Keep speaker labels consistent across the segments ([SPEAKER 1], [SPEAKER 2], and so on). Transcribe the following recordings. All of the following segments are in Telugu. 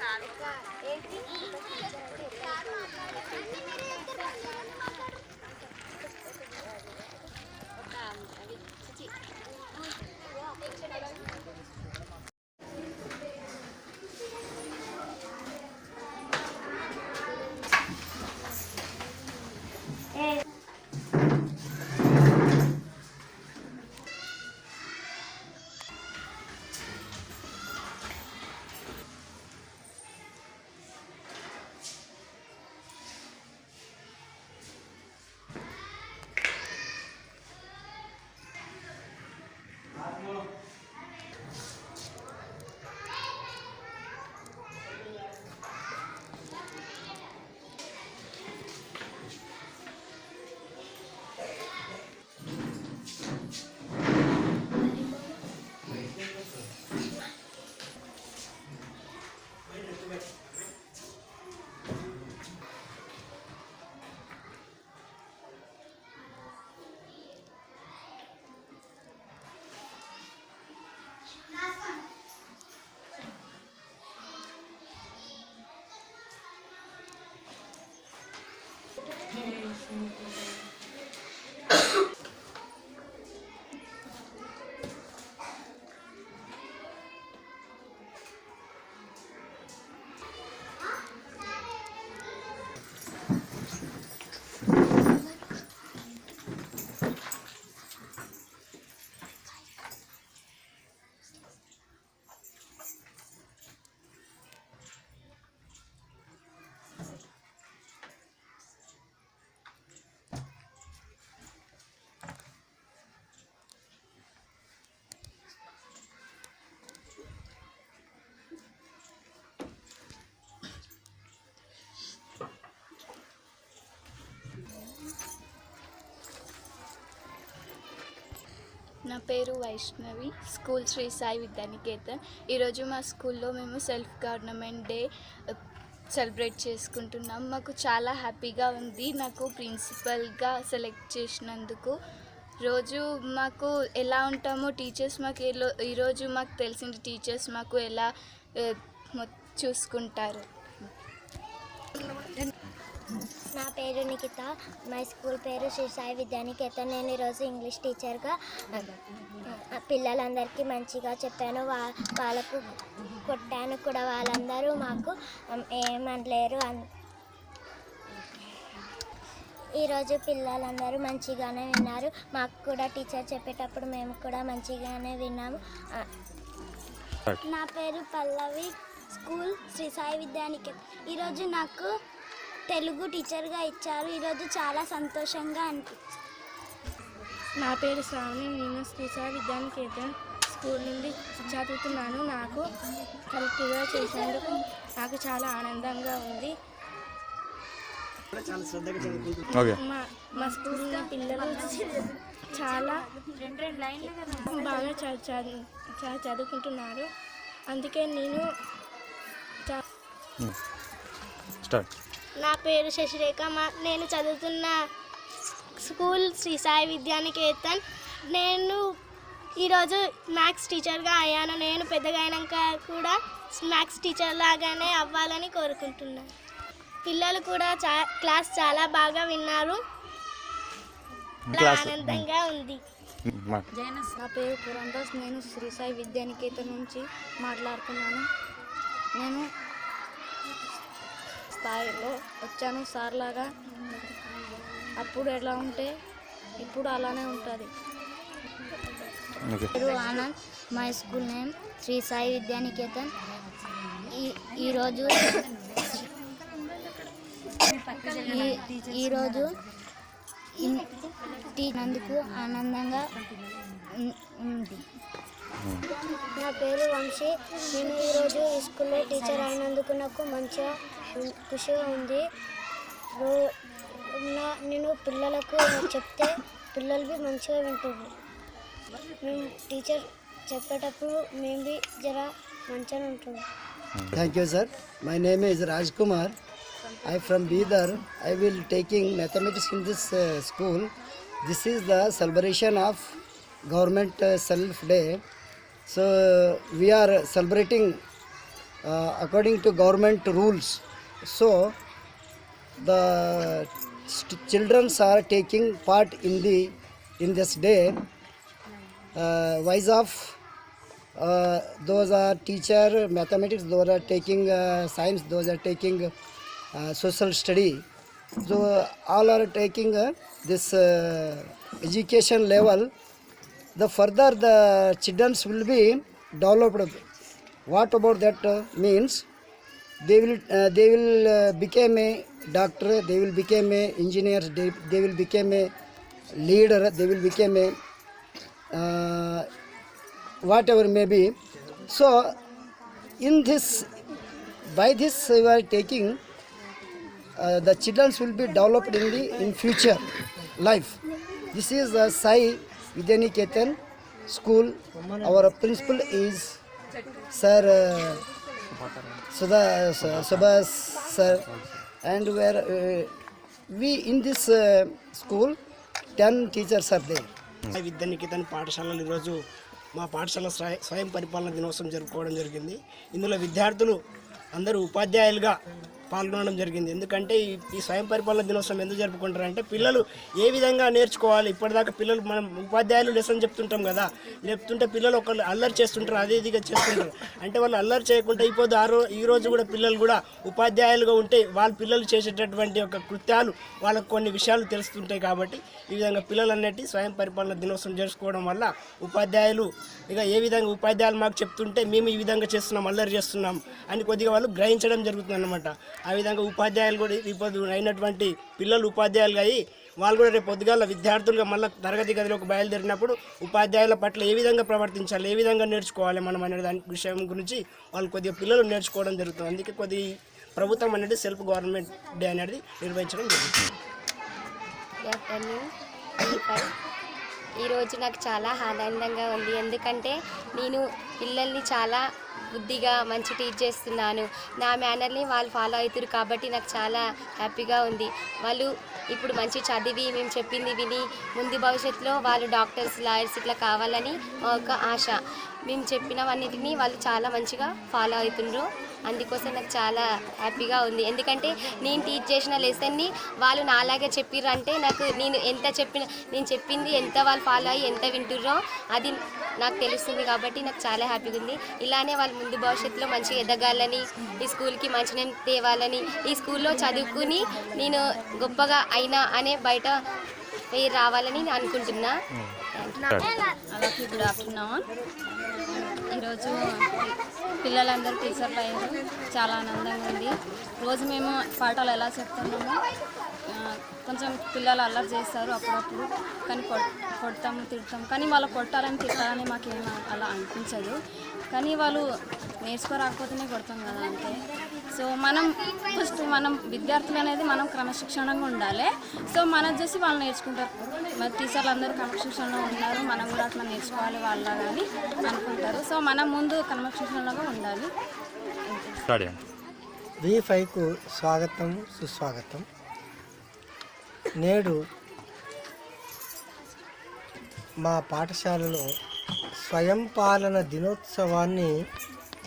[SPEAKER 1] సార్. నా పేరు వైష్ణవి స్కూల్ శ్రీ సాయి విద్యానికేతన్. ఈరోజు మా స్కూల్లో మేము సెల్ఫ్ గవర్నమెంట్ డే సెలబ్రేట్ చేసుకుంటున్నాం. మాకు చాలా హ్యాపీగా ఉంది. నాకు ప్రిన్సిపల్గా సెలెక్ట్ చేసినందుకు. రోజు మాకు ఎలా ఉంటామో టీచర్స్ మాకు ఈరోజు మాకు తెలిసిన టీచర్స్ మాకు ఎలా మొ- చూసుకుంటారు.
[SPEAKER 2] నా పేరు నిఖిత. మై స్కూల్ పేరు శ్రీ సాయి విద్యానికేతన్. నేను ఈరోజు ఇంగ్లీష్ టీచర్గా పిల్లలందరికీ మంచిగా చెప్పాను. వా వాళ్ళకు కొట్టాను కూడా వాళ్ళందరూ మాకు ఏమనలేరు. అన్- ఈరోజు పిల్లలందరూ మంచిగానే విన్నారు. మాకు కూడా టీచర్ చెప్పేటప్పుడు మేము కూడా మంచిగానే విన్నాము. నా పేరు పల్లవి. స్కూల్ శ్రీ సాయి విద్యానికేతన్. ఈరోజు నాకు తెలుగు టీచర్గా ఇచ్చారు. ఈరోజు చాలా సంతోషంగా అనిపించింది
[SPEAKER 3] నా పేరు శ్రావణి నేను శ్రీ సాయి విద్యానికేతన్ స్కూల్ నుండి చదువుతున్నాను నాకు కలెక్టర్గా చేసేందుకు నాకు చాలా ఆనందంగా ఉంది. మా మా స్కూల్లో పిల్లలు చాలా బాగా చదువుకుంటున్నారు. అందుకే నేను
[SPEAKER 4] స్టార్ట్.
[SPEAKER 2] నా పేరు శశిరేఖ. మా నేను చదువుతున్న స్కూల్ శ్రీ సాయి విద్యానికేతన్. నేను ఈరోజు మ్యాథ్స్ టీచర్గా అయ్యాను. నేను పెద్దగా అయినాక కూడా మ్యాథ్స్ టీచర్ లాగానే అవ్వాలని కోరుకుంటున్నాను పిల్లలు కూడా చా క్లాస్ చాలా బాగా విన్నారు. ఆనందంగా ఉంది.
[SPEAKER 3] నా పేరు పురందాస్ నేను శ్రీ సాయి విద్యానికేతన్ నుంచి మాట్లాడుతున్నాను. నేను స్థాయిలో వచ్చాను సార్ లాగా అప్పుడు ఎలా ఉంటే ఇప్పుడు అలానే ఉంటుంది.
[SPEAKER 2] పేరు Anand. My school name Shri Sai Vidyaniketan. ఈ ఈరోజు ఈ- ఈరోజు నందుకు ఆనందంగా ఉంది. నా పేరు వంశీ. నేను ఈరోజు ఈ స్కూల్లో టీచర్ అయినందుకు నాకు మంచిగా ఖుషిగా ఉంది. నేను పిల్లలకు చెప్తే పిల్లలకి బి మంచిగా వింటుంది మేము టీచర్ చెప్పేటప్పుడు మేము బి జర మంచిగా
[SPEAKER 5] ఉంటుంది thank you sir my name is Raj Kumar I from Bidar I will taking mathematics in this school this is the celebration of government self day so we are celebrating according to government rules So the children are taking part in the in this day. Uh, wise of uh, those are teacher mathematics those are taking uh, science those are taking uh, social study. So all are taking uh, this uh, education level. The further the children will be developed what about that uh, means they will uh, they will uh, become a doctor they will become a engineer they, they will become a leader they will become a uh, whatever may be. So, in this, by this we are taking, uh, the children will be developed in the in future life. This is the Sai Vidyaniketan school. Our principal is Sir uh, Sudha, Subhas sir, and where uh, we in this uh, school, ten teachers are there.
[SPEAKER 6] Vidyaniketan పాఠశాలలు. ఈరోజు మా పాఠశాల స్వయ- స్వయం పరిపాలన దినోత్సవం జరుపుకోవడం జరిగింది. ఇందులో విద్యార్థులు అందరూ ఉపాధ్యాయులుగా పాల్గొనడం జరిగింది. ఎందుకంటే ఈ ఈ స్వయం పరిపాలన దినోత్సవం ఎందుకు జరుపుకుంటారు అంటే పిల్లలు ఏ విధంగా నేర్చుకోవాలి? ఇప్పటిదాకా పిల్లలు మనం ఉపాధ్యాయులు లెసన్ చెప్తుంటాం కదా. చెప్తుంటే పిల్లలు ఒకళ్ళు అల్లరి చేస్తుంటారు అదే ఇదిగా చేస్తుంటారు. అంటే వాళ్ళు అల్లరి చేయకుండా ఇప్పుడు ఆ రోజు ఈ రోజు కూడా పిల్లలు కూడా ఉపాధ్యాయులుగా ఉంటే వాళ్ళ పిల్లలు చేసేటటువంటి ఒక కృత్యాలు వాళ్ళకు కొన్ని విషయాలు తెలుస్తుంటాయి కాబట్టి ఈ విధంగా పిల్లలు అన్నట్టు స్వయం పరిపాలన దినోత్సవం చేసుకోవడం వల్ల ఉపాధ్యాయులు ఇక ఏ విధంగా ఉపాధ్యాయులు మాకు చెప్తుంటే మేము ఈ విధంగా చేస్తున్నాం అల్లరి చేస్తున్నాం అని కొద్దిగా వాళ్ళు గ్రహించడం జరుగుతుంది అనమాట ఆ విధంగా ఉపాధ్యాయులు కూడా ఇప్పుడు అయినటువంటి పిల్లలు ఉపాధ్యాయులుగా అయ్యి వాళ్ళు కూడా రేపు పొద్దుగాల విద్యార్థులుగా మళ్ళీ తరగతి గదిలోకి బయలుదేరినప్పుడు ఉపాధ్యాయుల పట్ల ఏ విధంగా ప్రవర్తించాలి ఏ విధంగా నేర్చుకోవాలి మనం అనే దాని విషయం గురించి వాళ్ళు కొద్దిగా పిల్లలు నేర్చుకోవడం జరుగుతుంది. అందుకే కొద్ది ప్రభుత్వం అనేది సెల్ఫ్ గవర్నమెంట్ డే అనేది నిర్వహించడం జరుగుతుంది.
[SPEAKER 7] ఈరోజు నాకు చాలా ఆనందంగా ఉంది. ఎందుకంటే నేను పిల్లల్ని చాలా బుద్ధిగా మంచి టీచ్ చేస్తున్నాను. నా మేనర్ని వాళ్ళు ఫాలో అవుతారు కాబట్టి నాకు చాలా హ్యాపీగా ఉంది. వాళ్ళు ఇప్పుడు మంచి చదివి మేము చెప్పింది విని ముందు భవిష్యత్తులో వాళ్ళు డాక్టర్స్ లాయర్స్ ఇట్లా కావాలని మా ఒక ఆశ. మేము చెప్పినవన్నిటిని వాళ్ళు చాలా మంచిగా ఫాలో అవుతుండ్రు అందుకోసం నాకు చాలా హ్యాపీగా ఉంది. ఎందుకంటే నేను టీచ్ చేసిన లెసన్ని వాళ్ళు నాలాగే చెప్పిర్రంటే నాకు నేను ఎంత చెప్పిన నేను చెప్పింది ఎంత వాళ్ళు ఫాలో అయ్యి ఎంత వింటుర్రో అది నాకు తెలుస్తుంది కాబట్టి నాకు చాలా హ్యాపీగా ఉంది. ఇలానే వాళ్ళు ముందు భవిష్యత్తులో మంచిగా ఎదగాలని ఈ స్కూల్కి మంచి నేను తేవాలని ఈ స్కూల్లో చదువుకుని నేను గొప్పగా అయినా అనే బయట పేరు రావాలని నేను అనుకుంటున్నా.
[SPEAKER 8] అలాగే గుడ్ ఆఫ్టర్నూన్ ఈరోజు పిల్లలందరూ టీచర్లు అయ్యారు చాలా ఆనందంగా ఉంది. రోజు మేము పాఠాలు ఎలా చెప్తున్నాము కొంచెం పిల్లలు అల్లరి చేస్తారు అప్పుడప్పుడు. కానీ కొట్ కొడతాము తిడతాం. కానీ వాళ్ళు కొట్టాలని తిట్టాలని మాకేం అలా అనిపించదు. కానీ వాళ్ళు నేర్చుకోరాకపోతేనే కొడతాం కదా అంతే. సో మనం ఫస్ట్ మనం విద్యార్థులు అనేది మనం క్రమశిక్షణగా ఉండాలి. సో మనం చూసి వాళ్ళు నేర్చుకుంటారు. మరి టీచర్లు అందరూ క్రమశిక్షణలో ఉన్నారు. మనం కూడా అట్లా నేర్చుకోవాలి వాళ్ళ కానీ అనుకుంటారు. సో మనం ముందు క్రమశిక్షణగా ఉండాలి.
[SPEAKER 9] వి ఫైవ్కు స్వాగతం సుస్వాగతం. నేడు మా పాఠశాలలో స్వయం పాలన దినోత్సవాన్ని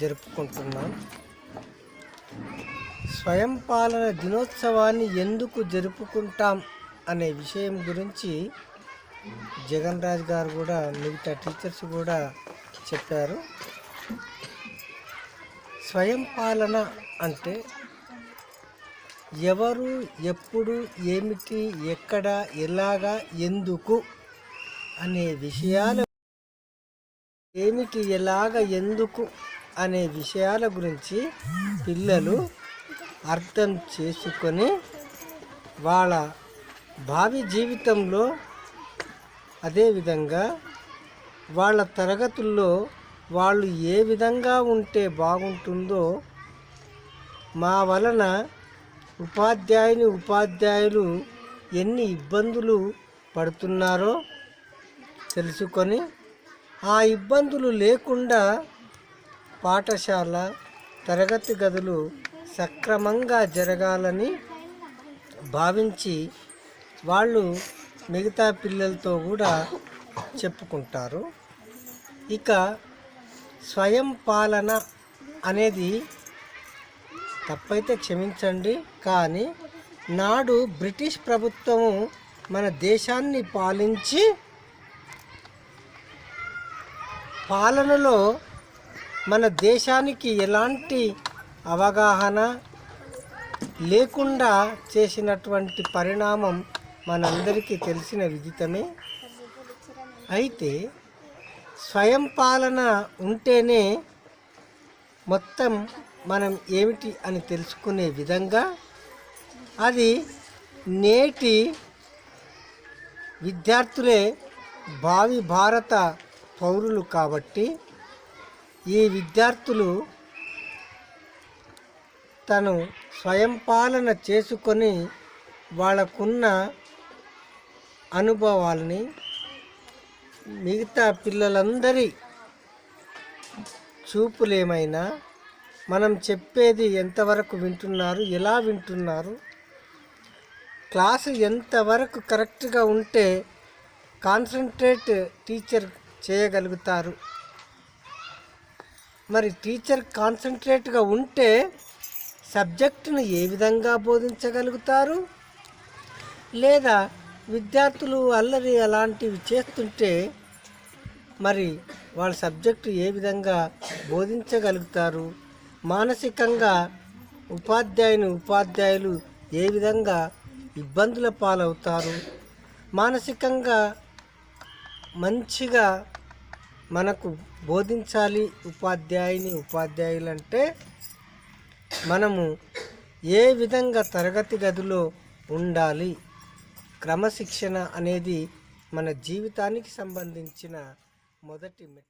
[SPEAKER 9] జరుపుకుంటున్నాం. స్వయం పాలన దినోత్సవాన్ని ఎందుకు జరుపుకుంటాం అనే విషయం గురించి జగన్ రాజ్ గారు కూడా మిగతా టీచర్స్ కూడా చెప్పారు. స్వయం పాలన అంటే ఎవరు ఎప్పుడు ఏమిటి ఎక్కడ ఎలాగా ఎందుకు అనే విషయాల ఏమిటి ఎలాగ ఎందుకు అనే విషయాల గురించి పిల్లలు అర్థం చేసుకొని వాళ్ళ భావి జీవితంలో అదేవిధంగా వాళ్ళ తరగతుల్లో వాళ్ళు ఏ విధంగా ఉంటే బాగుంటుందో మా వలన ఉపాధ్యాయుని ఉపాధ్యాయులు ఎన్ని ఇబ్బందులు పడుతున్నారో తెలుసుకొని ఆ ఇబ్బందులు లేకుండా పాఠశాల తరగతి గదులు సక్రమంగా జరగాలని భావించి వాళ్ళు మిగతా పిల్లలతో కూడా చెప్పుకుంటారు. ఇక స్వయం పాలన అనేది తప్పైతే క్షమించండి కానీ నాడు బ్రిటిష్ ప్రభుత్వం మన దేశాన్ని పాలించి పాలనలో మన దేశానికి ఎలాంటి అవగాహన లేకుండా చేసినటువంటి పరిణామం మనందరికీ తెలిసిన విదితమే. అయితే స్వయం పాలన ఉంటేనే మొత్తం మనం ఏమిటి అని తెలుసుకునే విధంగా అది నేటి విద్యార్థులే భావి భారత పౌరులు కాబట్టి ఈ విద్యార్థులు తను స్వయం పాలన చేసుకొని వాళ్ళకున్న అనుభవాలని మిగతా పిల్లలందరి చూపులేమైనా మనం చెప్పేది ఎంతవరకు వింటున్నారు ఎలా వింటున్నారు క్లాసు ఎంతవరకు కరెక్ట్గా ఉంటే కాన్సన్ట్రేట్ టీచర్ చేయగలుగుతారు. మరి టీచర్ కాన్సన్ట్రేట్గా ఉంటే సబ్జెక్టును ఏ విధంగా బోధించగలుగుతారు? లేదా విద్యార్థులు అల్లరి అలాంటివి చేస్తుంటే మరి వాళ్ళ సబ్జెక్టు ఏ విధంగా బోధించగలుగుతారు? మానసికంగా ఉపాధ్యాయుని ఉపాధ్యాయులు ఏ విధంగా ఇబ్బందుల పాలవుతారు? మానసికంగా మంచిగా మనకు బోధించాలి ఉపాధ్యాయుని ఉపాధ్యాయులంటే మనము ఏ విధంగా తరగతి గదిలో ఉండాలి? క్రమశిక్షణ అనేది మన జీవితానికి సంబంధించిన మొదటి మెట్టు.